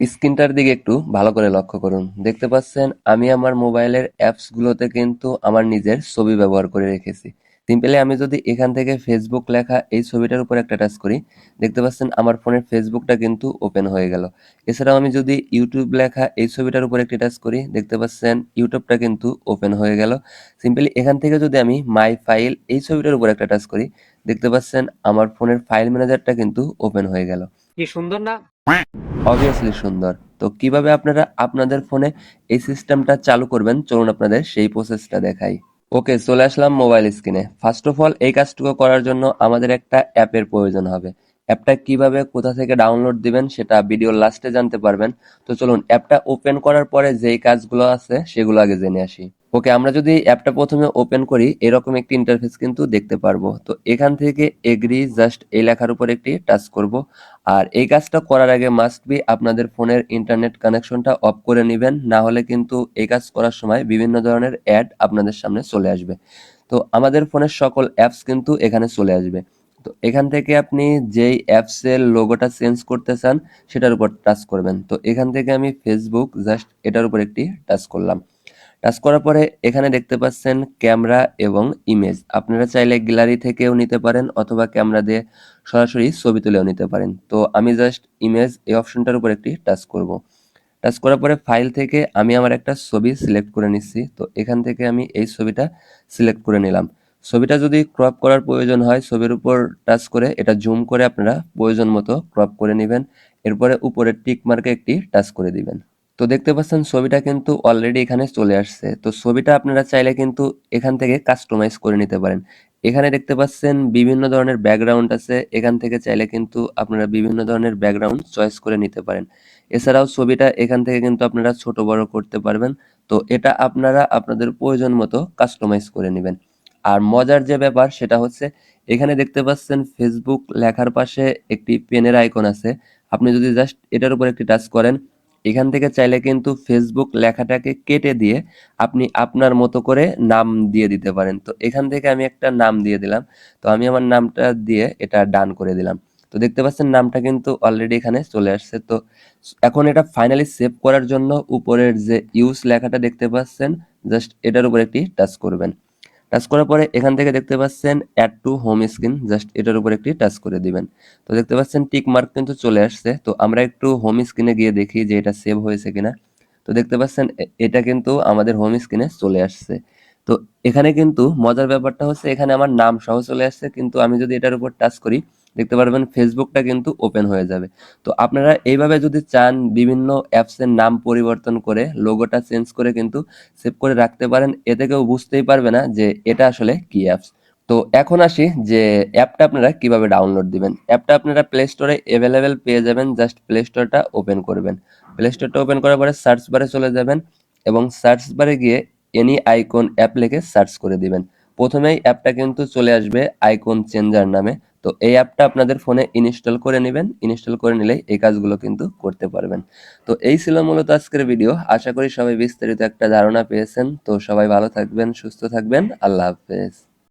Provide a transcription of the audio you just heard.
স্ক্রিনটার দিকে একটু ভালো করে লক্ষ্য করুন। দেখতে পাচ্ছেন, আমি আমার মোবাইলের অ্যাপসগুলোতে কিন্তু আমার নিজের ছবি ব্যবহার করে রেখেছি। সিম্পলি আমি যদি এখান থেকে ফেসবুক লেখা এই ছবিটার উপর একটা টাচ করি, দেখতে পাচ্ছেন আমার ফোনের ফেসবুকটা কিন্তু ওপেন হয়ে গেল। এছাড়াও আমি যদি ইউটিউব লেখা এই ছবিটার উপর একটি টাচ করি, দেখতে পাচ্ছেন ইউটিউবটা কিন্তু ওপেন হয়ে গেল। সিম্পলি এখান থেকে যদি আমি মাই ফাইল এই ছবিটার উপর একটা টাচ করি, দেখতে পাচ্ছেন আমার ফোনের ফাইল ম্যানেজারটা কিন্তু ওপেন হয়ে গেল। কি সুন্দর না? অবভিয়াসলি সুন্দর। তো কীভাবে আপনারা আপনাদের ফোনে এই সিস্টেমটা চালু করবেন? চলুন আপনাদের সেই প্রসেসটা দেখাই। ওকে চলে আসলাম মোবাইল স্ক্রিনে ফার্স্ট অফ অল এই কাজটুকু করার জন্য আমাদের একটা অ্যাপের প্রয়োজন হবে। অ্যাপটা কীভাবে কোথা থেকে ডাউনলোড দিবেন সেটা ভিডিওর লাস্টে জানতে পারবেন। তো চলুন, অ্যাপটা ওপেন করার পরে যেই কাজগুলো আছে সেগুলো আগে জেনে আসি। ওকে আমরা যদি অ্যাপটা প্রথমে ওপেন করি, এরকম একটি ইন্টারফেস কিন্তু দেখতে পারব। তো এখান থেকে এগ্রি জাস্ট এই লেখার উপর একটি টাচ করব। আর এই কাজটা করার আগে মাস্ট বি আপনাদের ফোনের ইন্টারনেট কানেকশনটা অফ করে নেবেন। না হলে কিন্তু এই কাজ করার সময় বিভিন্ন ধরনের অ্যাড আপনাদের সামনে চলে আসবে। তো আমাদের ফোনের সকল অ্যাপস কিন্তু এখানে চলে আসবে। তো এখান থেকে আপনি যেই অ্যাপসের লোগোটা চেঞ্জ করতে চান, সেটার উপর টাচ করবেন। তো এখান থেকে আমি ফেসবুক জাস্ট এটার উপর একটি টাচ করলাম। টাচ করার পরে এখানে দেখতে পাচ্ছেন ক্যামেরা এবং ইমেজ আপনারা চাইলে গ্যালারি থেকেও নিতে পারেন অথবা ক্যামেরা দিয়ে সরাসরি ছবি তুলেও নিতে পারেন। তো আমি জাস্ট ইমেজ এই অপশনটার উপর একটি টাচ করব। টাচ করার পরে ফাইল থেকে আমি আমার একটা ছবি সিলেক্ট করে নিচ্ছি। তো এখান থেকে আমি এই ছবিটা সিলেক্ট করে নিলাম। ছবিটা যদি ক্রপ করার প্রয়োজন হয়, ছবির উপর টাচ করে এটা জুম করে আপনারা প্রয়োজন মতো ক্রপ করে নেবেন। এরপরে উপরে টিক মার্কে একটি টাচ করে দিবেন। তো দেখতে পাচ্ছেন ছবিটা কিন্তু অলরেডি এখানে চলে আসছে। তো ছবিটা আপনারা চাইলে কিন্তু এখান থেকে কাস্টমাইজ করে নিতে পারেন। এখানে দেখতে পাচ্ছেন বিভিন্ন ধরনের ব্যাকগ্রাউন্ড আছে। এখান থেকে চাইলে কিন্তু আপনারা বিভিন্ন ধরনের ব্যাকগ্রাউন্ড চয়েস করে নিতে পারেন। এছাড়াও ছবিটা এখান থেকে কিন্তু আপনারা ছোট, বড় করতে পারবেন। তো এটা আপনারা আপনাদের প্রয়োজন মতো কাস্টমাইজ করে নেবেন। আর মজার যে ব্যাপার সেটা হচ্ছে, এখানে দেখতে পাচ্ছেন ফেসবুক লেখার পাশে একটি পেনের আইকন আছে। আপনি যদি জাস্ট এটার উপর একটি টাচ করেন এখান থেকে চাইলে কিন্তু ফেসবুক লেখাটাকে কেটে দিয়ে আপনি আপনার মতো করে নাম দিয়ে দিতে পারেন। তো এখান থেকে আমি একটা নাম দিয়ে দিলাম। তো আমি আমার নামটা দিয়ে এটা ডান করে দিলাম। তো দেখতে পাচ্ছেন নামটা কিন্তু অলরেডি এখানে চলে আসছে। তো এখন এটা ফাইনালি সেভ করার জন্য উপরের যে ইউজ লেখাটা দেখতে পাচ্ছেন জাস্ট এটার উপর একটি টাচ করবেন। টাচ করার পরে এখান থেকে দেখতে পাচ্ছেন add to home screen just এটার উপর একটি টাচ করে দিবেন। তো দেখতে পাচ্ছেন টিক মার্ক কিন্তু চলে আসছে। তো আমরা একটু হোম স্ক্রিনে গিয়ে দেখি যে এটা সেভ হয়েছে কিনা। তো দেখতে পাচ্ছেন এটা কিন্তু আমাদের হোম স্ক্রিনে চলে আসছে। তো এখানে কিন্তু মজার ব্যাপারটা হচ্ছে এখানে আমার নাম সহ চলে আসছে। কিন্তু আমি যদি এটার উপর টাচ করি দেখতে পারবেন ফেসবুকটা কিন্তু ওপেন হয়ে যাবে। তো আপনারা এইভাবে যদি চান বিভিন্ন অ্যাপসের নাম পরিবর্তন করে লোগোটা চেঞ্জ করে কিন্তু সেভ করে রাখতে পারেন এতে কেউ বুঝতেই পারবে না যে এটা আসলে কি অ্যাপস তো এখন আসি যে অ্যাপটা আপনারা কীভাবে ডাউনলোড দিবেন। অ্যাপটা আপনারা প্লে স্টোরে অ্যাভেলেবেল পেয়ে যাবেন জাস্ট প্লে স্টোরটা ওপেন করবেন। প্লে স্টোরটা ওপেন করার পরে সার্চ বারে চলে যাবেন এবং সার্চ বারে গিয়ে এনি আইকন অ্যাপ লিখে সার্চ করে দিবেন। প্রথমেই অ্যাপটা কিন্তু চলে আসবে আইকন চেঞ্জার নামে। তো এই অ্যাপটা আপনাদের ফোনে ইনস্টল করে নেবেন। ইনস্টল করে নিলেই এই কাজগুলো কিন্তু করতে পারবেন। তো এই ছিল মূলত আজকের ভিডিও। আশা করি সবাই বিস্তারিত একটা ধারণা পেয়েছেন। তো সবাই ভালো থাকবেন, সুস্থ থাকবেন। আল্লাহ হাফেজ।